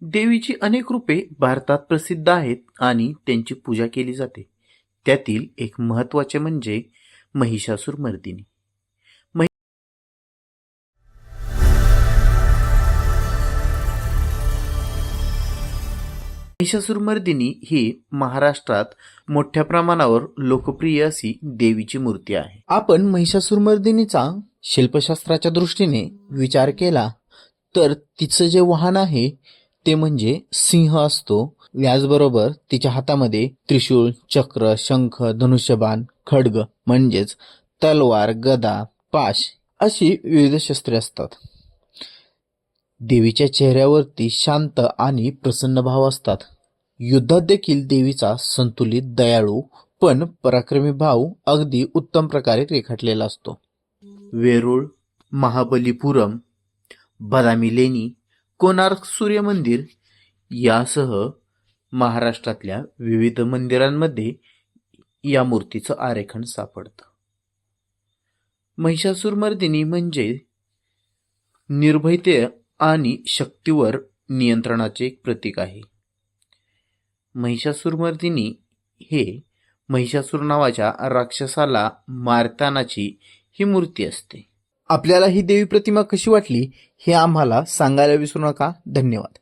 देवीची अनेक रूपे भारतात प्रसिद्ध आहेत आणि त्यांची पूजा केली जाते. त्यातील एक महत्त्वाचे म्हणजे महिषासुरमर्दिनी महिषासुरमर्दिनी ही महाराष्ट्रात मोठ्या प्रमाणावर लोकप्रिय अशी देवीची मूर्ती आहे. आपण महिषासुरमर्दिनीचा शिल्पशास्त्राच्या दृष्टीने विचार केला तर तिचं जे वाहन आहे ते म्हणजे सिंह असतो. याचबरोबर तिच्या हातामध्ये त्रिशूळ चक्र शंख धनुष्यबाण खडग म्हणजेच तलवार गदा पाश अशी विविध शस्त्रे असतात. देवीच्या चेहऱ्यावरती शांत आणि प्रसन्न भाव असतात. युद्धात देखील देवीचा संतुलित दयाळू पण पराक्रमी भाव अगदी उत्तम प्रकारे रेखाटलेला असतो. वेरूळ महाबलीपुरम बदामी लेणी कोणार्क सूर्य मंदिर यासह महाराष्ट्रातल्या विविध मंदिरांमध्ये या मूर्तीचं आरेखन सापडतं. महिषासुरमर्दिनी म्हणजे निर्भयते आणि शक्तीवर नियंत्रणाचे एक प्रतीक आहे. महिषासुरमर्दिनी हे महिषासूर नावाच्या राक्षसाला मारतानाची ही मूर्ती असते. आपल्याला ही देवी प्रतिमा कशी वाटली हे आम्हाला सांगायला विसरू नका. धन्यवाद.